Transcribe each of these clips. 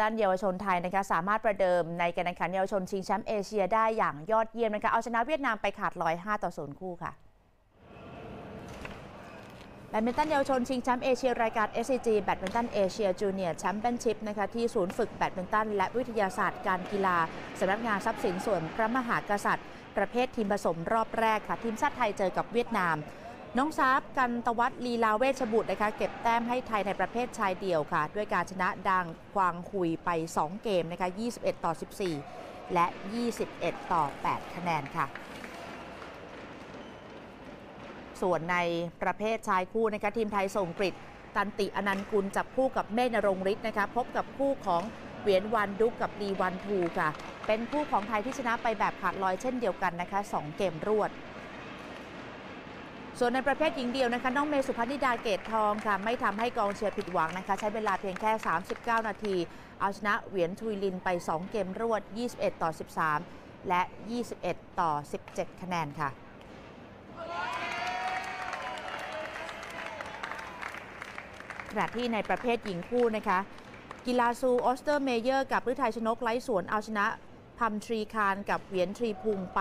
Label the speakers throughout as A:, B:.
A: ด้านเยาวชนไทยนะคะสามารถประเดิมในการแข่งขันเยาวชนชิงแชมป์เอเชียได้อย่างยอดเยี่ยมนะคะเอาชนะเวียดนามไปขาดลอย5ต่อ0คู่ค่ะแบดมินตันเยาวชนชิงแชมป์เอเชียรายการ SCG แบดมินตันเอเชียจูเนียร์แชมเปี้ยนชิพนะคะที่ศูนย์ฝึกแบดมินตันและวิทยาศาสตร์การกีฬาสำนักงานทรัพย์สินส่วนพระมหากษัตริย์ ประเภททีมผสมรอบแรกค่ะ ทีมชาติไทยเจอกับเวียดนาม น้องซาบกันตวัฒน์ลีลาเวชบุตรนะคะเก็บแต้มให้ไทยในประเภทชายเดี่ยวค่ะ ด้วยการชนะดังกวางหุยไป 2 เกมนะคะ 21 ต่อ 14 และ 21 ต่อ 8 คะแนนค่ะ ส่วนในประเภทชายคู่นะคะทีมไทยส่งกริดตันติอนันต์กุลจับคู่กับเมฆนรงฤทธิ์นะคะพบกับคู่ของเวียนวันดุกกับลีวันทูค่ะ เป็นคู่ของไทยที่ชนะไปแบบขาดลอยเช่นเดียวกันนะคะ 2 เกมรวด ส่วนในประเภทหญิงเดียวนะคะน้องเมย์สุพันิดาเกตทองค่ะไม่ทำให้กองเชียร์ผิดหวังนะคะ ใช้เวลาเพียงแค่ 39 นาที เอาชนะเหวียนทุยลินไป 2 เกมรวด 21 ต่อ 13 และ 21 ต่อ 17 คะแนนค่ะขณะที่ในประเภทหญิงคู่นะคะ กีฬาซูออสเตอร์เมเยอร์ กับฤทัยชนกไร้สวนเอาชนะพัมทรีคารกับเหวียนทรีพุงไป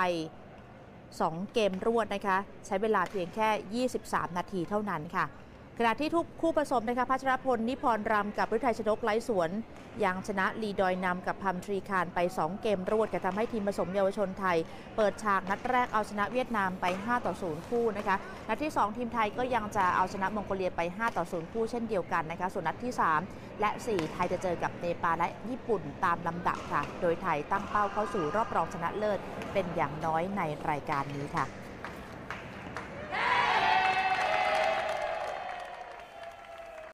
A: 2 เกมรวดนะคะ ใช้เวลาเพียงแค่ 23 นาทีเท่านั้นค่ะ ขณะที่ทุกคู่ผสมนะคะพัชรพล นิพรรำกับฤทัยชนกไร้สวนยังชนะลีดอยนำกับพัมทรีคารไป 2 เกมรวดก็ทำให้ทีมผสมเยาวชนไทย เปิดฉากนัดแรกเอาชนะเวียดนามไป 5 ต่อ 0 คู่นะคะนัดที่ 2 ทีมไทยก็ยังจะเอาชนะมองโกเลียไป 5 ต่อ 0 คู่เช่นเดียวกันนะคะส่วนนัดที่ 3 และ 4 ไทยจะเจอกับเนปาลและญี่ปุ่นตามลำดับค่ะ โดยไทยตั้งเป้าเข้าสู่รอบรองชนะเลิศเป็นอย่างน้อยในรายการนี้ค่ะ